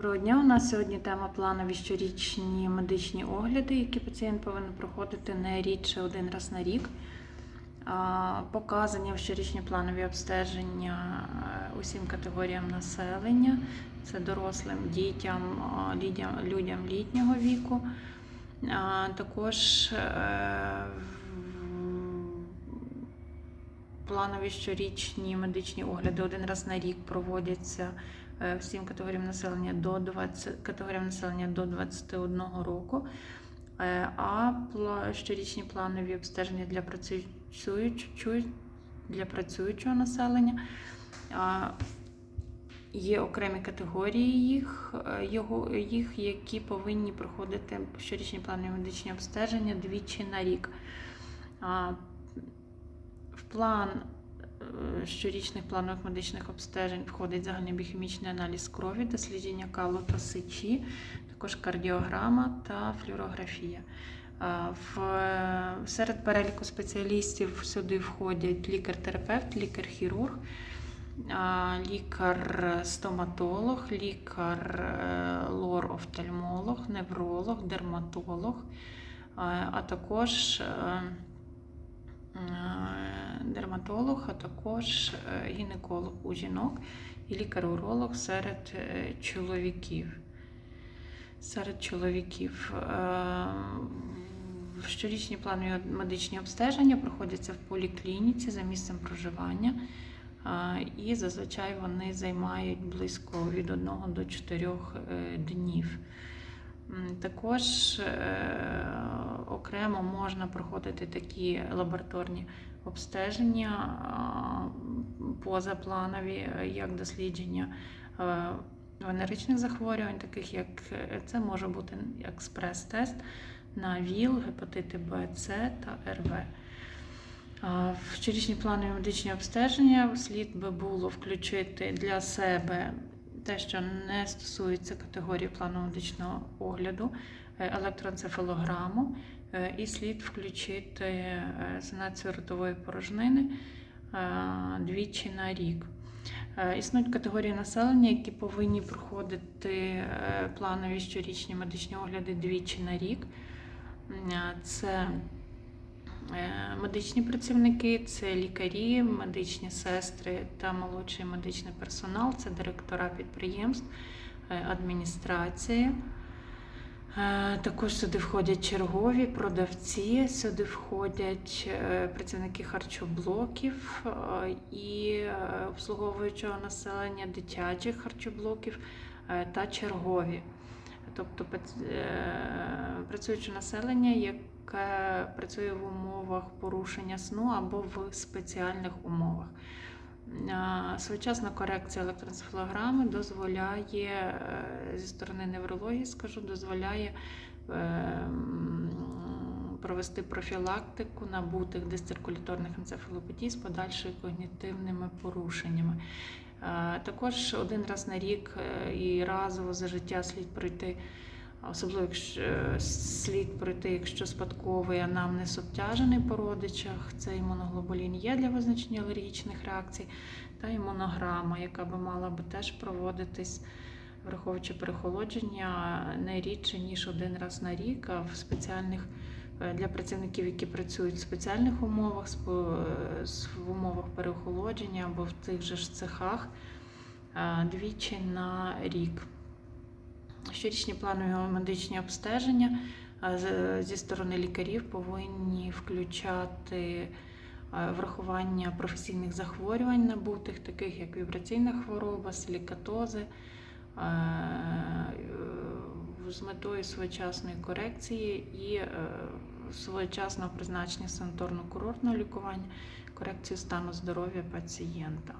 Доброго дня. У нас сьогодні тема планові щорічні медичні огляди, які пацієнт повинен проходити не рідше один раз на рік. А, Показання в щорічні планові обстеження е, усім категоріям населення: це дорослим дітям, людям, людям літнього віку. Також е, планові щорічні медичні огляди один раз на рік проводяться е, всім категоріям населення до 20, категоріям населення до 21 року. Е, А щорічні планові обстеження для працюючого, для працюючого населення. Є окремі категорії їх, е, його, їх, які повинні проходити щорічні планові медичні обстеження двічі на рік. В план е, щорічних планових медичних обстежень входить загальний біохімічний аналіз крові, дослідження калу та сечі, також кардіограма та флюорографія. В, е, серед переліку спеціалістів сюди входять лікар-терапевт, лікар-хірург, лікар-стоматолог, лікар-лор-офтальмолог, невролог, дерматолог, а також е, е, дерматолог, а також е, гінеколог у жінок і лікар-уролог серед е, чоловіків. Серед чоловіків Е, щорічні планові медичні обстеження проходяться в поліклініці за місцем проживання, і зазвичай вони займають близько від 1 до 4 е, днів. Також е, окремо можна проходити такі лабораторні обстеження позапланові, як дослідження е, венеричних захворювань, таких як це може бути експрес-тест на ВІЛ, гепатити Б, С та РВ. А, В щорічні планові медичні обстеження слід би було включити для себе те, що не стосується категорії плану медичного огляду, е, електроенцефалограму, і слід включити е, санацію ротової порожнини е, двічі на рік. Е, Існують категорії населення, які повинні проходити е, планові щорічні медичні огляди двічі на рік. Е, Це е, медичні працівники, це лікарі, медичні сестри та молодший медичний персонал, це директора підприємств, е, адміністрація. Е, Також сюди входять чергові продавці, сюди входять е, працівники харчоблоків е, і е, обслуговуючого населення дитячих харчоблоків е, та чергові. Тобто е, працююче населення, яке працює в умовах порушення сну або в спеціальних умовах. Своєчасна корекція електроенцефалограми дозволяє е, зі сторони неврології, скажу, дозволяє е, провести профілактику набутих дисциркуляторних енцефалопатій з подальшими когнітивними порушеннями. Е, Також один раз на рік і разово за життя слід пройти, особливо якщо е, слід пройти, якщо спадковий анамнез обтяжений по родичах, це імуноглобулін є для визначення алергічних реакцій, та імунограма, яка би мала би теж проводитись, враховуючи перехолодження не рідше, ніж один раз на рік, а в спеціальних е, для працівників, які працюють в спеціальних умовах, е, в умовах переохолодження або в тих же ж цехах двічі на рік. Щорічні планові медичні обстеження зі сторони лікарів повинні включати врахування професійних захворювань набутих, таких як вібраційна хвороба, силікатози, е, з метою своєчасної корекції і е, своєчасного призначення санаторно-курортного лікування, корекцію стану здоров'я пацієнта.